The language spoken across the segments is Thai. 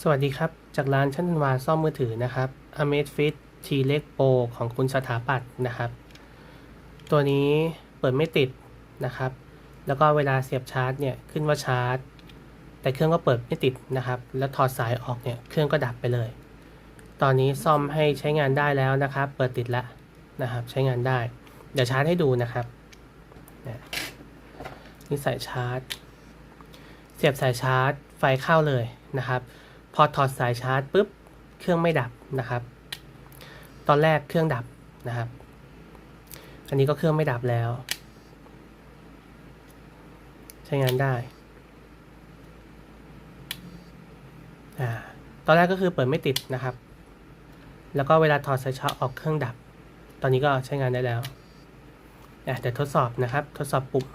สวัสดีครับ จากร้านชั้นธันวาซ่อมมือถือนะครับ Amazfit T Leg Pro ของคุณสถาปัตย์นะครับ ตัวนี้เปิดไม่ติดนะครับ แล้วก็เวลาเสียบชาร์จเนี่ยขึ้นว่าชาร์จ แต่เครื่องก็เปิดไม่ติดนะครับ แล้วถอดสายออกเนี่ยเครื่องก็ดับไปเลย ตอนนี้ซ่อมให้ใช้งานได้แล้วนะครับ เปิดติดแล้วนะครับ ใช้งานได้ เดี๋ยวชาร์จให้ดูนะครับนี่ยนี่สายชาร์จ เสียบสายชาร์จไฟเข้าเลยนะครับ พอถอดสายชาร์จปุ๊บเครื่องไม่ดับนะครับ ตอนแรกเครื่องดับนะครับ อันนี้ก็เครื่องไม่ดับแล้ว ใช้งานได้อ่าตอนแรกก็คือเปิดไม่ติดนะครับ แล้วก็เวลาถอดสายชาร์จออกเครื่องดับ ตอนนี้ก็ใช้งานได้แล้วเดี๋ยวทดสอบนะครับ ทดสอบปุ่ม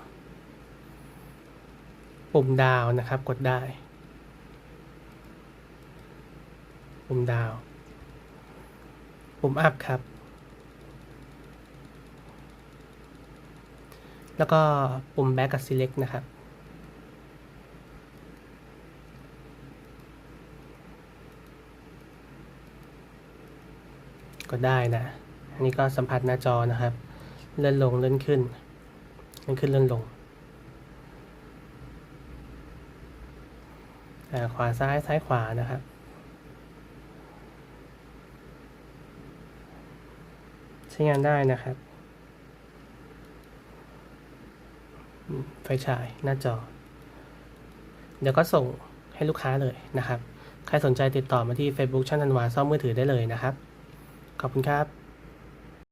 ปุ่มดาวนะครับ กดได้ ปุ่มดาว ปุ่มอัพครับ แล้วก็ปุ่ม back กับ select นะครับ ก็ได้นะ อันนี้ก็สัมผัสหน้าจอนะครับ เลื่อนลงเลื่อนขึ้น เลื่อนขึ้นเลื่อนลงขวาซ้ายซ้ายขวานะครับ ช้งานได้นะครับ ไฟฉายหน้าจอ เดี๋ยวก็ส่งให้ลูกค้าเลยนะครับ ใครสนใจติดต่อมาที่ Facebook ช่างธันวาซ่อมมือถือได้เลยนะครับ ขอบคุณครับ